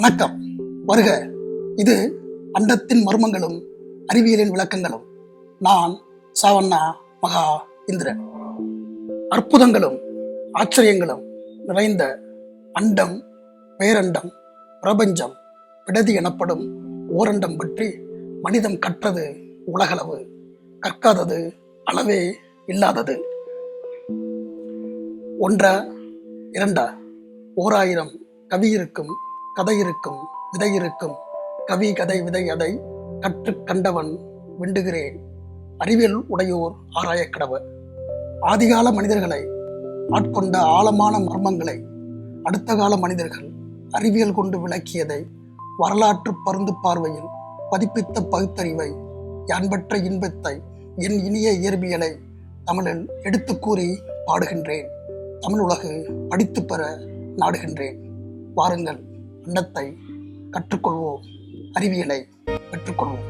வணக்கம். வருக. இது அண்டத்தின் மர்மங்களும் அறிவியலின் விளக்கங்களும். நான் சாவண்ணா மகா இந்திரன். அற்புதங்களும் ஆச்சரியங்களும் நிறைந்த அண்டம் பேரண்டம் பிரபஞ்சம் விடதி எனப்படும் ஓரண்டம் பற்றி மனிதம் கற்றது உலகளவு. கற்காதது அளவே இல்லாதது. ஒன்றா இரண்டா. ஓராயிரம் கவி இருக்கும் கதை இருக்கும் விதை இருக்கும் கவி கதை விதை அதை கற்று கண்டவன் விண்டுகிறேன். அறிவியல் உடையோர் ஆராய கடவர் ஆதிகால மனிதர்களை ஆட்கொண்ட ஆழமான மர்மங்களை அடுத்த கால மனிதர்கள் அறிவியல் கொண்டு விளக்கியதை வரலாற்று பருந்து பார்வையில் பதிப்பித்த பகுத்தறிவை யான்பற்ற இன்பத்தை என் இனிய இயற்பியலை தமிழில் எடுத்து கூறி பாடுகின்றேன். தமிழ் உலகு படித்து பெற நாடுகின்றேன். வாருங்கள். அண்டத்தை கற்றுக்கொள்வோம் அறிவியலை பெற்றுக்கொள்வோம்.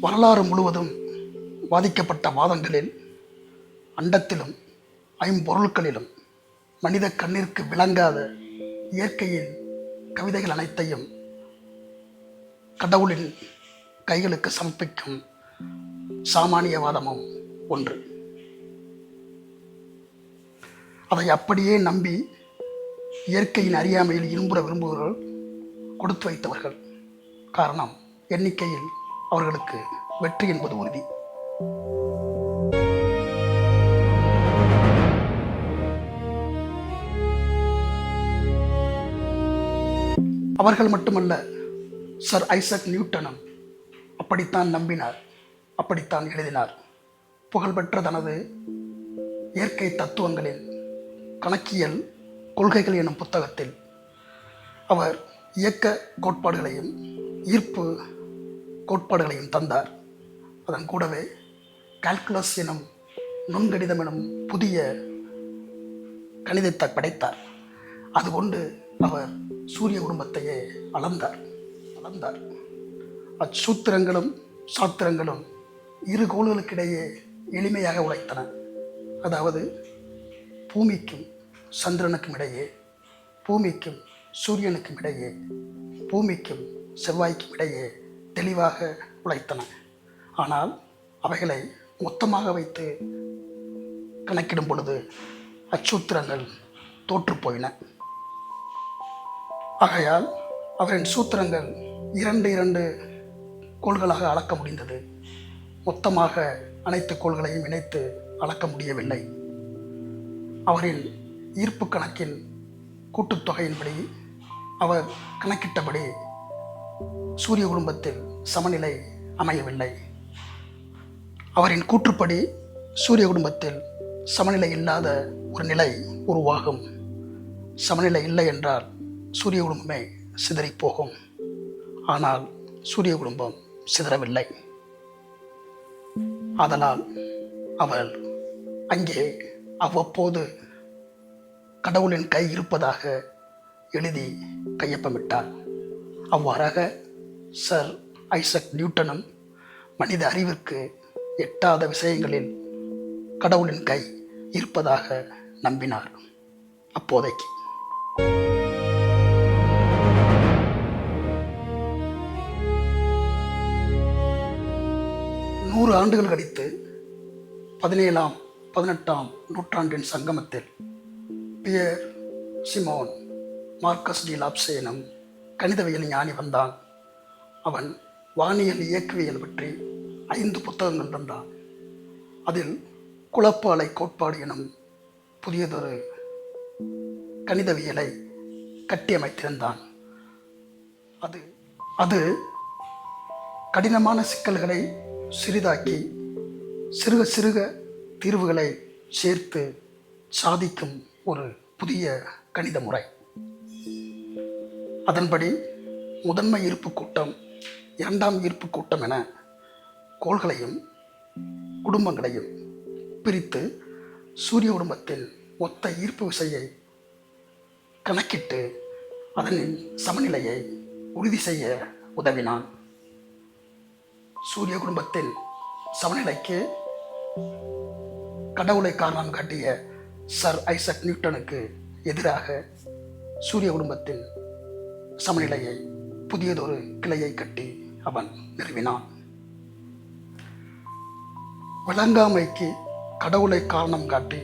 வரலாறு முழுவதும் பாதிக்கப்பட்ட வாதங்களில் அண்டத்திலும் ஐம்பொருட்களிலும் மனித கண்ணிற்கு விளங்காத இயற்கையின் கவிதைகள் அனைத்தையும் கடவுளின் கைகளுக்கு சமர்ப்பிக்கும் சாமானியவாதமும் ஒன்று. அதை அப்படியே நம்பி இயற்கையின் அறியாமையில் இன்புற விரும்புபவர்கள் கொடுத்து வைத்தவர்கள். காரணம் எண்ணிக்கையில் அவர்களுக்கு வெற்றி என்பது உறுதி. அவர்கள் மட்டுமல்ல சர் ஐசக் நியூட்டனும் அப்படித்தான் நம்பினார் அப்படித்தான் எழுதினார். புகழ்பெற்ற தனது இயற்கை தத்துவங்களில் கணக்கியல் கொள்கைகள் எனும் புத்தகத்தில் அவர் இயக்க கோட்பாடுகளையும் ஈர்ப்பு கோட்பாடுகளையும் தந்தார். அதன் கூடவே கால்குலஸ் எனும் நுண்கணிதம் எனும் புதிய கணிதத்தை படைத்தார். அதுகொண்டு அவர் சூரிய குடும்பத்தையே அளந்தார் அளந்தார் அச்சூத்திரங்களும் சாத்திரங்களும் இரு கோள்களுக்கிடையே எளிமையாக உழைத்தன. அதாவது பூமிக்கும் சந்திரனுக்கும் இடையே பூமிக்கும் சூரியனுக்கும் இடையே பூமிக்கும் செவ்வாய்க்கும் இடையே தெளிவாக உழைத்தன. ஆனால் அவைகளை மொத்தமாக வைத்து கணக்கிடும் பொழுது அச்சூத்திரங்கள் தோற்றுப்போயின ஆகையால் அவரின் சூத்திரங்கள் இரண்டு இரண்டு கோள்களாக அளக்க முடிந்தது. மொத்தமாக அனைத்து கோள்களையும் இணைத்து அளக்க முடியவில்லை. அவரின் ஈர்ப்பு கணக்கின் கூட்டுத்தொகையின்படி அவர் கணக்கிட்டபடி சூரிய குடும்பத்தில் சமநிலை அமையவில்லை. அவரின் கூற்றுப்படி சூரிய குடும்பத்தில் சமநிலை இல்லாத ஒரு நிலை உருவாகும். சமநிலை இல்லை என்றால் சூரிய குடும்பமே சிதறிப் போகும் ஆனால் சூரிய குடும்பம் சிதறவில்லை. அதனால் அவள் அங்கே அவ்வப்போது கடவுளின் கை இருப்பதாக எழுதி கையொப்பமிட்டார் அவ்வாறாக சர் ஐசக் நியூட்டனும் மனித அறிவிற்கு எட்டாத விஷயங்களில் கடவுளின் கை இருப்பதாக நம்பினார். அப்போதைக்கு. நூறு ஆண்டுகள் கழித்து பதினேழாம் பதினெட்டாம் நூற்றாண்டின் சங்கமத்தில் Pierre Simon Marquis de Laplace எனும் கணிதவியல் ஞானி வந்தான் அவன் வானியல் இயக்கவியல் பற்றி ஐந்து புத்தகங்கள் தந்தான். அதில் குழப்ப அலை கோட்பாடு எனும் புதியதொரு கணிதவியலை கட்டியமைத்திருந்தான். அது அது கடினமான சிக்கல்களை சிறிதாக்கி சிறுக சிறுக தீர்வுகளை சேர்த்து சாதிக்கும் ஒரு புதிய கணித முறை அதன்படி முதன்மை ஈர்ப்பு கூட்டம் இரண்டாம் ஈர்ப்பு கூட்டம் என கோள்களையும் குடும்பங்களையும் பிரித்து சூரிய குடும்பத்தில் மொத்த ஈர்ப்பு விசையை கணக்கிட்டு அதனின் சமநிலையை உறுதி செய்ய உதவினான். சூரிய குடும்பத்தில் சமநிலைக்கு கடவுளை காரணம் காட்டிய சர் ஐசக் நியூட்டனுக்கு எதிராக சூரிய குடும்பத்தின் சமநிலையை புதியதொரு கிளையை கட்டி அவன் நிறுவினான். விளங்காமைக்கு கடவுளை காரணம் காட்டி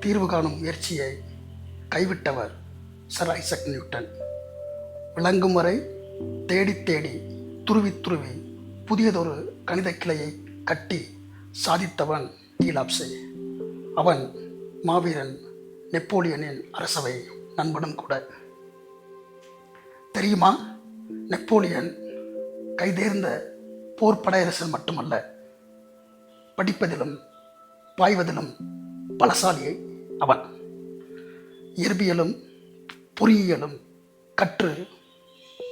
தீர்வு காணும் முயற்சியை கைவிட்டவர் சர் ஐசக் நியூட்டன். விளங்கும் வரை தேடி தேடி துருவி துருவி புதியதொரு கணித கிளையை கட்டி சாதித்தவன் டீலாப்சே அவன் மாவீரன் நெப்போலியனின் அரசவை நண்பனும் கூட. தெரியுமா? நெப்போலியன் கைதேர்ந்த போர் படையரசன் மட்டுமல்ல படிப்பதிலும் பாய்வதிலும் பலசாலியை அவன். இயற்பியலும் பொறியியலும் கற்று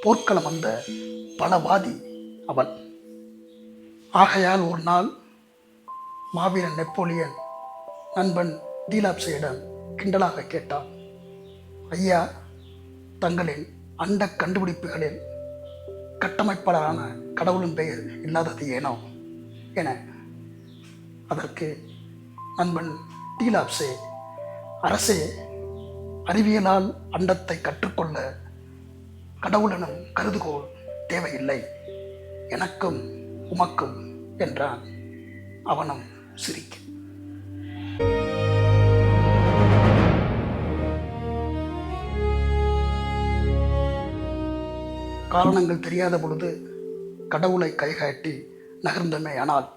போர்க்களம் வந்த பலவாதி அவன். ஆகையால் ஒரு நாள் மாவீரன் நெப்போலியன் நண்பன் டீலாப்சையிடம் கிண்டலாக கேட்டான் ஐயா தங்களின் அண்ட கண்டுபிடிப்புகளில் கட்டமைப்பாளரான கடவுளின் பெயர் இல்லாதது ஏனோ? என அதற்கு நண்பன் டீலாப்சே அரசே அறிவியலால் அண்டத்தை கற்றுக்கொள்ள கடவுளனும் கருதுகோள் தேவையில்லை. எனக்கும் உமக்கும் என்றான். அவனும் சிரிக்க. காரணங்கள் தெரியாத பொழுது கடவுளை கைகாட்டி நகர்ந்தமே. ஆனால்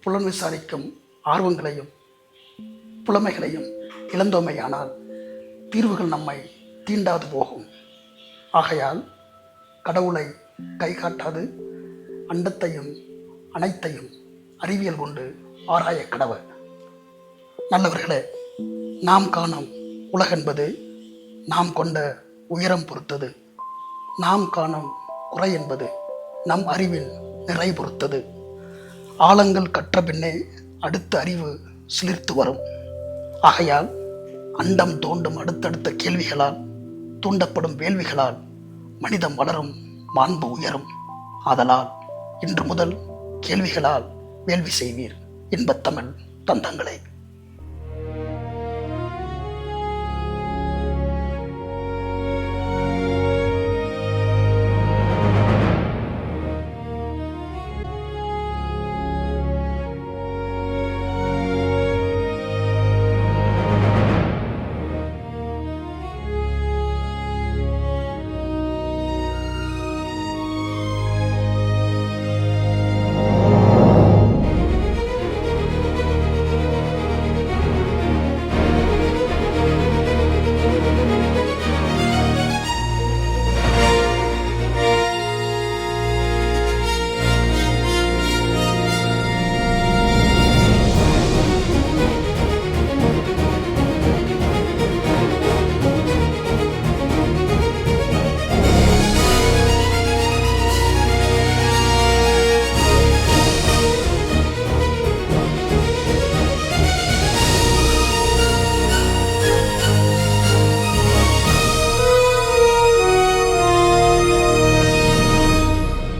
புலன் விசாரிக்கும் ஆர்வங்களையும் புலமைகளையும் இழந்தோமையானால் தீர்வுகள் நம்மை தீண்டாது போகும். ஆகையால் கடவுளை கை காட்டாது அண்டத்தையும் அனைத்தையும் அறிவியல் கொண்டு ஆராய கடவுள். நல்லவர்களே நாம் காணும் உலகென்பது நாம் கொண்ட உயரம் பொறுத்தது. நாம் காணும் குறை என்பது நம் அறிவின் நிறை பொறுத்தது. ஆழங்கள் கற்ற பின்னே அடுத்த அறிவு சிலிர்த்து வரும். ஆகையால் அண்டம் தோண்டும் அடுத்தடுத்த கேள்விகளால் தூண்டப்படும் வேள்விகளால் மனிதம் வளரும் மாண்பு உயரும். ஆதலால் இன்று முதல் கேள்விகளால் வேள்வி செய்வீர். இன்பத்தமிழ் தந்தங்களை.